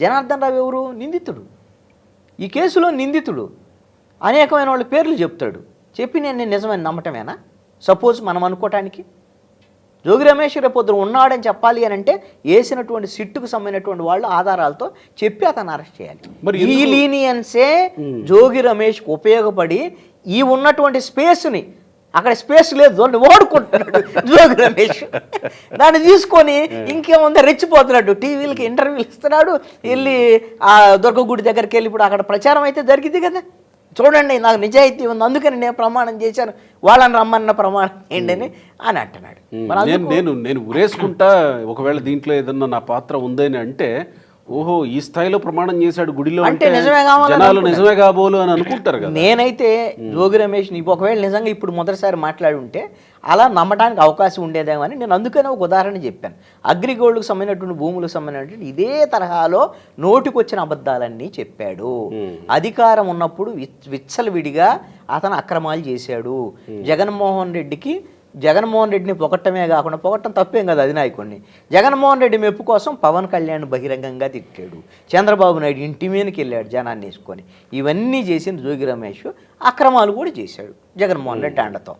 జనార్దన్ రావు ఎవరు? నిందితుడు. ఈ కేసులో నిందితుడు. అనేకమైన వాళ్ళ పేర్లు చెప్తాడు. చెప్పి నేను నేను నిజమని నమ్మటమేనా? సపోజ్ మనం అనుకోవటానికి జోగి రమేష్ రేపొద్దున ఉన్నాడని చెప్పాలి అని అంటే వేసినటువంటి సిట్టుకు సంబంధించినటువంటి వాళ్ళు ఆధారాలతో చెప్పి అతను అరెస్ట్ చేయాలి. మరి ఈ లీనియన్సే జోగి రమేష్కి ఉపయోగపడి ఈ ఉన్నటువంటి స్పేస్ని అక్కడ స్పేస్ లేదు దాన్ని ఓడుకుంటున్నాడు జోగి రమేష్. దాన్ని తీసుకొని ఇంకేముందో రెచ్చిపోతున్నాడు. టీవీలకి ఇంటర్వ్యూలు ఇస్తున్నాడు. వెళ్ళి ఆ దుర్గగుడి దగ్గరికి వెళ్ళి ఇప్పుడు అక్కడ ప్రచారం అయితే జరిగింది కదా. చూడండి నాకు నిజాయితీ ఉంది అందుకని నేను ప్రమాణం చేశాను. వాళ్ళని రమ్మన్న ప్రమాణం ఏంటని అని అంటున్నాడు. నేను నేను ఉరేసుకుంటా ఒకవేళ దీంట్లో ఏదన్నా నా పాత్ర ఉందని అంటే ఓహో ఈ స్థాయిలో ప్రమాణం చేశాడు గుడిలో అంటే నిజమే జనాలు. నిజమే కాబోలు అని అనుకుంటారు కదా. నేనైతే జోగి రమేష్ నీ ఒకవేళ నిజంగా ఇప్పుడు మొదటిసారి మాట్లాడి ఉంటే అలా నమ్మడానికి అవకాశం ఉండేదేమో అని నేను అందుకనే ఒక ఉదాహరణ చెప్పాను. అగ్రిగోల్డ్కి సంబంధించినటువంటి భూములకు సంబంధించినటువంటి ఇదే తరహాలో నోటికొచ్చిన అబద్ధాలన్నీ చెప్పాడు. అధికారం ఉన్నప్పుడు విచ్- విచ్చలవిడిగా అతను అక్రమాలు చేశాడు. జగన్మోహన్ రెడ్డికి జగన్మోహన్ రెడ్డిని పొగట్టమే కాకుండా పొగట్టం తప్పేం కదా అధినాయకుడిని జగన్మోహన్ రెడ్డి మెప్పు కోసం పవన్ కళ్యాణ్ బహిరంగంగా తిట్టాడు. చంద్రబాబు నాయుడు ఇంటి మీదకి వెళ్ళాడు జనాన్ని వేసుకొని ఇవన్నీ చేసిన జోగి రమేష్. అక్రమాలు కూడా చేశాడు జగన్మోహన్ రెడ్డి అండతో.